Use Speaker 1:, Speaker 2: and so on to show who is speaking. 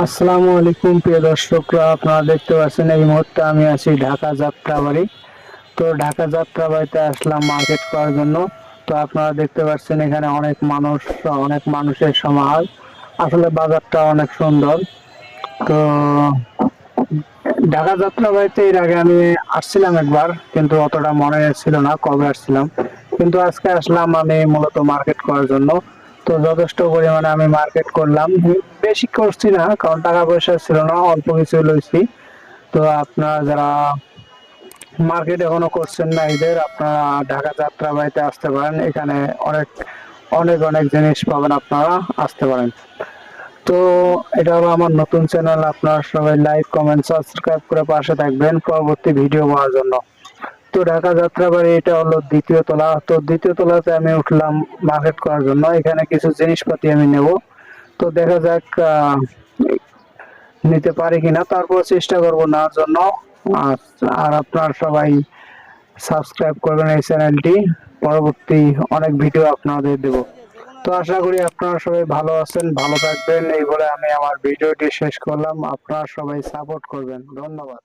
Speaker 1: আসসালামু আলাইকুম, প্রিয় দর্শকরা, আপনারা দেখতে পাচ্ছেন এই মুহূর্তে আমি আছি ঢাকা যাত্রাবাড়ি। তো ঢাকা যাত্রাবাড়িতে আসলাম মার্কেট করার জন্য। তো আপনারা দেখতে পাচ্ছেন এখানে অনেক মানুষ, অনেক মানুষের সমাহার। আসলে বাজারটা অনেক সুন্দর। তো ঢাকা যাত্রাবাড়িতে এর আগে আমি আসছিলাম একবার, কিন্তু অতটা মনে ছিল না, কবে আসছিলাম। কিন্তু আজকে আসলাম আমি মূলত মার্কেট করার জন্য। তো যথেষ্ট পরিমাণে আমি মার্কেট করলাম। বেশি করছি না, কারণ টাকা পয়সা ছিল না, অল্প কিছু লইছি। তো আপনারা যারা মার্কেট এখনও করছেন না এদের আপনারা ঢাকা যাত্রা বাড়িতে আসতে পারেন। এখানে অনেক অনেক অনেক জিনিস পাবেন আপনারা, আসতে পারেন। তো এটা হলো আমার নতুন চ্যানেল আপনারা সবাই লাইক কমেন্ট সাবস্ক্রাইব করে পাশে থাকবেন পরবর্তী ভিডিও পাওয়ার জন্য। তো ঢাকা যাত্রাবাড়ি এটা হলো দ্বিতীয় তলা। তো দ্বিতীয় তলাতে আমি উঠলাম মার্কেট করার জন্য। এখানে কিছু জিনিসপাতি আমি নেব। তো দেখা যাক নিতে পারি কিনা। তারপর চেষ্টা করব নেওয়ার জন্য। আর আপনার সবাই সাবস্ক্রাইব করবেন এই চ্যানেলটি পরবর্তী অনেক ভিডিও আপনাদের দেব। তো আশা করি আপনারা সবাই ভালো আছেন, ভালো থাকবেন। এই বলে আমি আমার ভিডিওটি শেষ করলাম। আপনারা সবাই সাপোর্ট করবেন। ধন্যবাদ।